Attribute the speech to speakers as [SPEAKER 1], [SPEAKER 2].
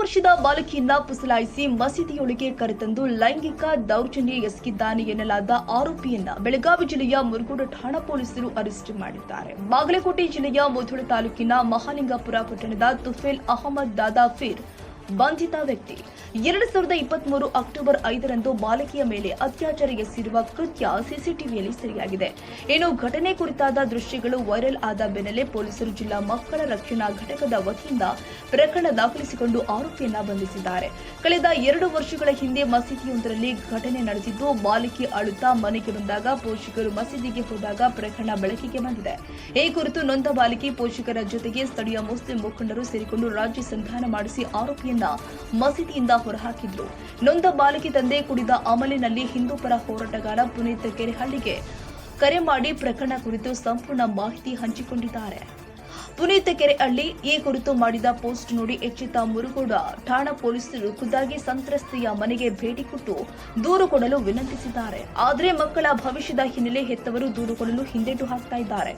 [SPEAKER 1] ವರ್ಷದ ಬಾಲಕಿಯನ್ನ ಪುಸಲಾಯಿಸಿ ಮಸೀದಿಯೊಳಗೆ ಕರೆತಂದು ಲೈಂಗಿಕ ದೌರ್ಜನ್ಯ ಎಸಗಿದ್ದಾನೆ ಎನ್ನಲಾದ ಆರೋಪಿಯನ್ನ ಬೆಳಗಾವಿ ಜಿಲ್ಲೆಯ ಮುರುಗೋಡ ಠಾಣಾ ಪೊಲೀಸರು ಅರೆಸ್ಟ್ ಮಾಡಿದ್ದಾರೆ. ಬಾಗಲಕೋಟೆ ಜಿಲ್ಲೆಯ ಮುಧೋಳ ತಾಲೂಕಿನ ಮಹಾಲಿಂಗಪುರ ಪಟ್ಟಣದ ತುಫೇಲ್ ಅಹಮದ್ ದಾದಾಫೀರ್ ಬಂಧಿತ ವ್ಯಕ್ತಿ. ಎರಡು ಸಾವಿರದ ಇಪ್ಪತ್ಮೂರು ಅಕ್ಟೋಬರ್ ಐದರಂದು ಬಾಲಕಿಯ ಮೇಲೆ ಅತ್ಯಾಚಾರ ಎಸಗಿರುವ ಕೃತ್ಯ ಸಿಸಿಟಿವಿಯಲ್ಲಿ ಸೆರೆಯಾಗಿದೆ. ಇನ್ನು ಘಟನೆ ಕುರಿತಾದ ದೃಶ್ಯಗಳು ವೈರಲ್ ಆದ ಬೆನ್ನಲ್ಲೇ ಪೊಲೀಸರು ಜಿಲ್ಲಾ ಮಕ್ಕಳ ರಕ್ಷಣಾ ಘಟಕದ ವತಿಯಿಂದ ಪ್ರಕರಣ ದಾಖಲಿಸಿಕೊಂಡು ಆರೋಪಿಯನ್ನ ಬಂಧಿಸಿದ್ದಾರೆ. ಕಳೆದ ಎರಡು ವರ್ಷಗಳ ಹಿಂದೆ ಮಸೀದಿಯೊಂದರಲ್ಲಿ ಘಟನೆ ನಡೆದಿದ್ದು, ಬಾಲಕಿ ಅಳುತ್ತಾ ಮನೆಗೆ ಬಂದಾಗ ಪೋಷಕರು ಮಸೀದಿಗೆ ಹೋದಾಗ ಪ್ರಕರಣ ಬೆಳಕಿಗೆ ಬಂದಿದೆ. ಈ ಕುರಿತು ನೊಂದ ಬಾಲಕಿ ಪೋಷಕರ ಜೊತೆಗೆ ಸ್ಥಳೀಯ ಮುಸ್ಲಿಂ ಮುಖಂಡರು ಸೇರಿಕೊಂಡು ರಾಜ್ಯ ಸಂಧಾನ ಮಾಡಿಸಿ ಆರೋಪಿಯನ್ನ ಮಸೀದಿಯಿಂದ ಹೊರಹಾಕಿದ್ರು. ನೊಂದ ಬಾಲಕಿ ತಂದೆ ಕುಡಿದ ಅಮಲಿನಲ್ಲಿ ಹಿಂದೂ ಪರ ಹೋರಾಟಗಾರ ಪುನೀತ್ ಕೆರೆಹಳ್ಳಿಗೆ ಕರೆ ಮಾಡಿ ಪ್ರಕರಣ ಕುರಿತು ಸಂಪೂರ್ಣ ಮಾಹಿತಿ ಹಂಚಿಕೊಂಡಿದ್ದಾರೆ. ಪುನೀತ್ ಕೆರೆಹಳ್ಳಿ ಈ ಕುರಿತು ಮಾಡಿದ ಪೋಸ್ಟ್ ನೋಡಿ ಎಚ್ಚೆತ್ತ ಮುರುಗೋಡ ಠಾಣಾ ಪೊಲೀಸರು ಖುದ್ದಾಗಿ ಸಂತ್ರಸ್ತೆಯ ಮನೆಗೆ ಭೇಟಿ ಕೊಟ್ಟು ದೂರು ಕೊಡಲು ವಿನಂತಿಸಿದ್ದಾರೆ. ಆದರೆ ಮಕ್ಕಳ ಭವಿಷ್ಯದ ಹಿನ್ನೆಲೆ ಹೆತ್ತವರು ದೂರು ಕೊಡಲು ಹಿಂದೇಟು ಹಾಕ್ತಾ ಇದ್ದಾರೆ.